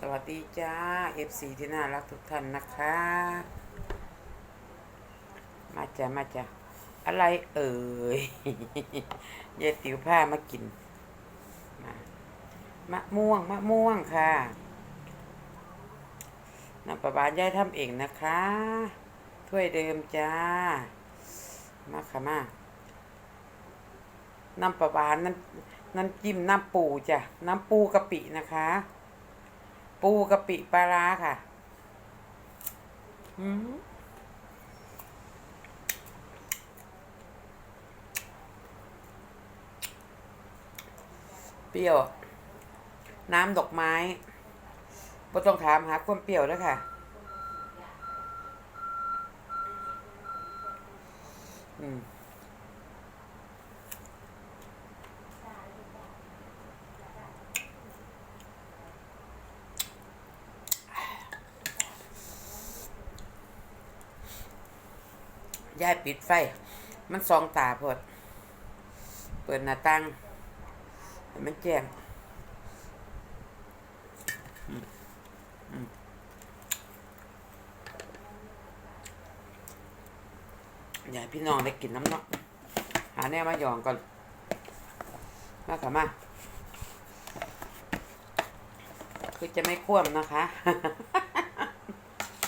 สวัสดีจ้า FC ที่น่ารักทุกท่านนะคะ มาจ้ะมาจ้ะอะไรเอ่ยยายติ๋วผ้ามากินมามะม่วงมะม่วงค่ะน้ำปลาบานยายทำเองนะคะ ถ้วยเดิมจ้า มาค่ะมาน้ำปลาบานน้ำน้ำจิ้มน้ำปูจ้ะ น้ำปูกะปินะคะ ปูกะปิปลาร้าค่ะอืมเปรี้ยว น้ำดอกไม้บ่ต้องถามหาความเปรี้ยวแล้วค่ะอืม ยายปิดไฟ มันซองตาพอด เปิดหน้าต่างให้มันแจ้งอืมอืมอยากพี่น้องได้กินน้ำเนาะหาแน่มาหยองก่อน มาค่ะมา คือจะไม่คว่ำนะคะ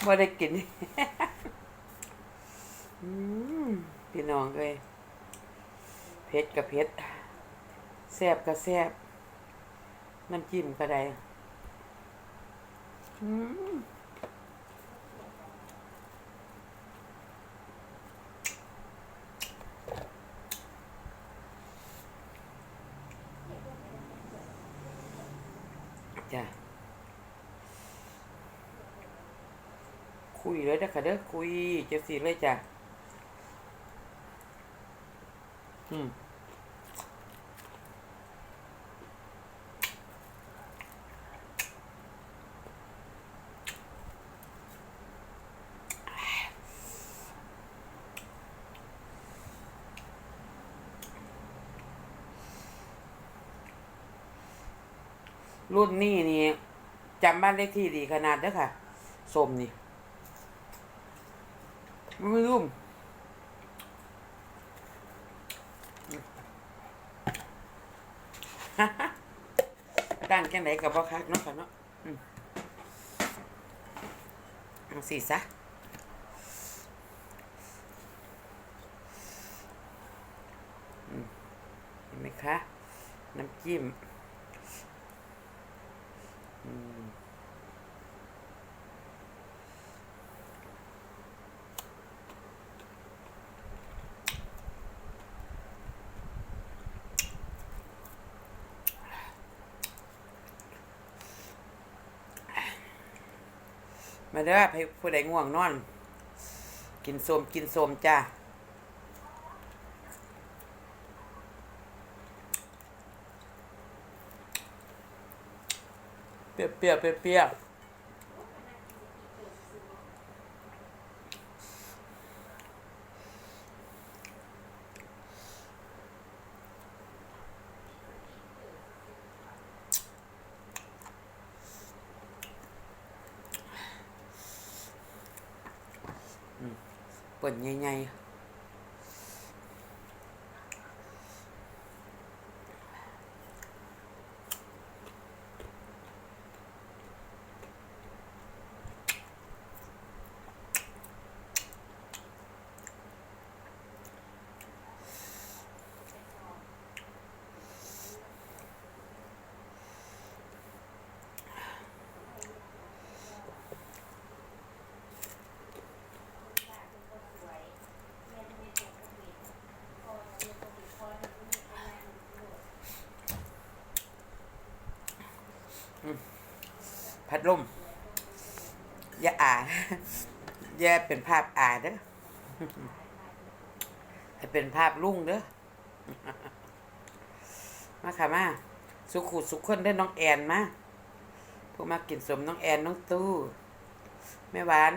บ่ได้กิน พี่น้องเลยเผ็ดกับเผ็ดแซ่บกับแซ่บน้ำจิ้มก็ได้อืมจ้ะคุยเลยนะคะเด้อคุยจะสิเลยจ้ะ อืมรุ่นนี้นี่จำบ้านเลขที่ดีขนาดเด้อค่ะสมนี่ไม่รู้ ตั้งแค่ไหนกับบ่คักเนาะค่ะเนาะเอาสิซะเห็นไหมคะ น้ำจิ้ม อืม มาเด้อให้ผู้ใดง่วงนอน กินโสมกินโสมจ้าเปรี้ยวเปรี้ยวเปรี้ยวเปรี้ยวเปิ่ นใหญ่ๆ ลมอย่าอ่าอย่าเป็นภาพอ่าเด้อให้เป็นภาพลุ่งเด้อมาค่ะมาสุขุสุขคนได้น้องแอนมาพวกมากินสมน้องแอนน้องตู้แม่หวาน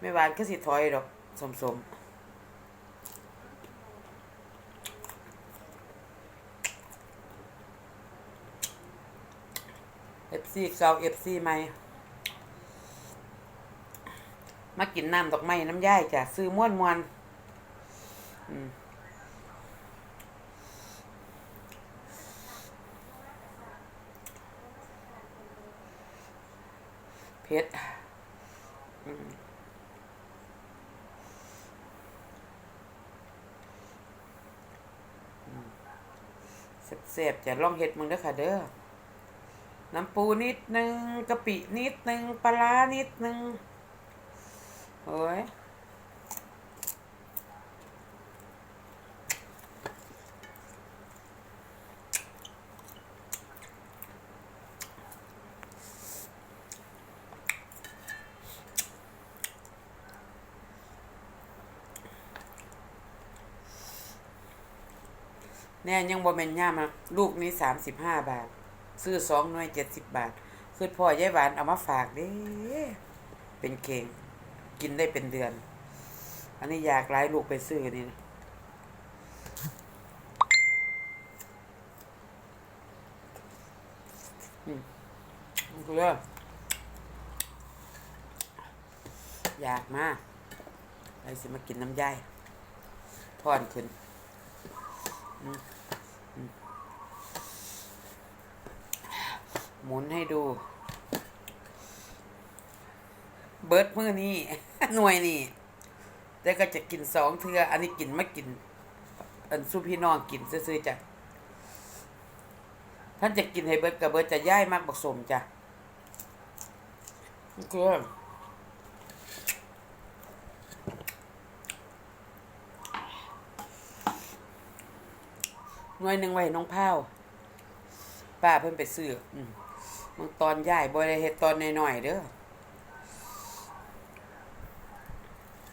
แม่หวานก็สิถอยดอกสมสมเอฟ ซีเก่าเอฟซีใหม่มากินน้ำดอกไม้น้ำย่ายจ้ะซื้อม้วนมวนๆเพชรเสียบๆจะลองเห็ดมึงเด้อค่ะเด้อ น้ำปูนิดนึงกะปินิดนึงปลานิดนึงโอ้ยแน่ยังบ่แม่นย่ามาลูกนี้สามสิบห้าบาท ซื้อสองหน่วยเจ็ดสิบบาท คือพ่อยายหวานเอามาฝากเด้เป็นเข่งกินได้เป็นเดือน อันนี้อยากไล่ลูกไปซื้อนี่นะอืมอเรื่องอยากมากไปสิมากินน้ำย่ายทอนขึ้น หมุนให้ดู เบิร์ดมือนี่ หน่วยนี่แต่ก็จะกินสองเทือ อันนี้กินไม่กิน อันสู้พี่น้องกินซื้อๆจ้ะท่านจะกินให้เบิร์ดกับเบิร์ดจะย่ายมากผสมจ้ะนี่คือหน่วยหนึ่งไว้ให้น้องพ้าวป้าเพิ่นไปซื้ออืม มึงตอนย้ายบ่ได้เฮ็ดตอนน้อยๆเด้อ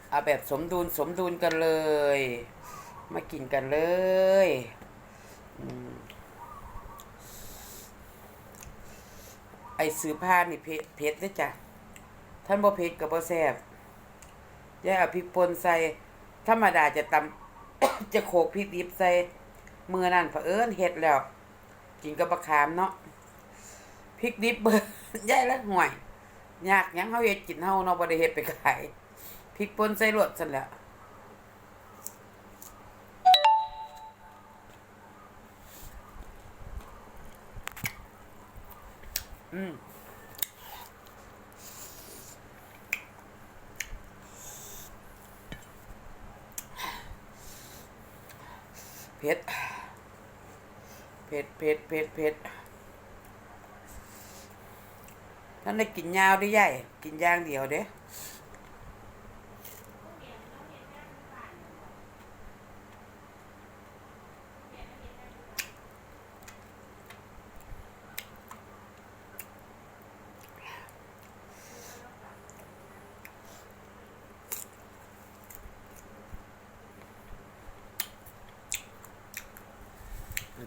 เอาแบบสมดุลสมดุลกันเลย มากินกันเลยอไอซื้อผ้านี่เผ็ดเผ็ดเด้จ้ะท่านบ่เผ็ดก็บ่แซ่บย่าเอาพริกป่นใส่ธรรมดาจะตำจะโขกพริกดิบใส่มือนั่นเผอิญเฮ็ดแล้ว กินกับปลาขามเนาะ ริกดิบเบิดใหญ่แล้วห่วยยากยังเฮาเฮ็ดกินเฮาเนาะบ่ได้เฮ็ดไปขายพริกป่นใส่รวดซั่นแหละอืมเผ็ดเผ็ดเผ็ดเผ็ดเผ็ด ท่านได้กินยาวได้ใหญ่ กินอย่างเดียวเด้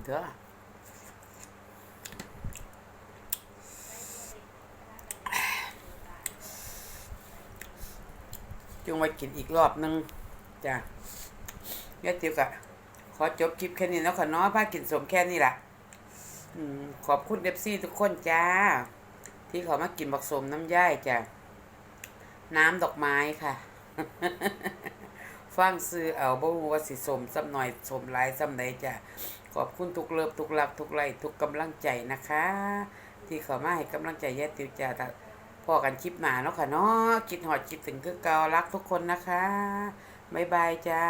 เด้อ จึงไว้กินอีกรอบหนึงจ้ะยติวกะขอจบคลิปแค่นี้แล้วค่ะเนาะพากินสมแค่นี้แหละอขอบคุณเดฟซี่ทุกคนจ้า ที่เขามากินบักสมน้ำย่ายจ้ะน้ำดอกไม้ค่ะ ฟังซื้อเอาบ่ว่าสิสมซ้ำหน่อยสมหลายซ้ำใดจ้ะขอบคุณทุกเลิฟทุกรักทุกไลทุกกำลังใจนะคะ ที่เขามาให้กำลังใจแย่ติวจ้า พอกันคลิปหนาเนาะค่ะเนาะคิดหอดคิดถึงคือเการักทุกคนนะคะ บ๊ายบายจ้า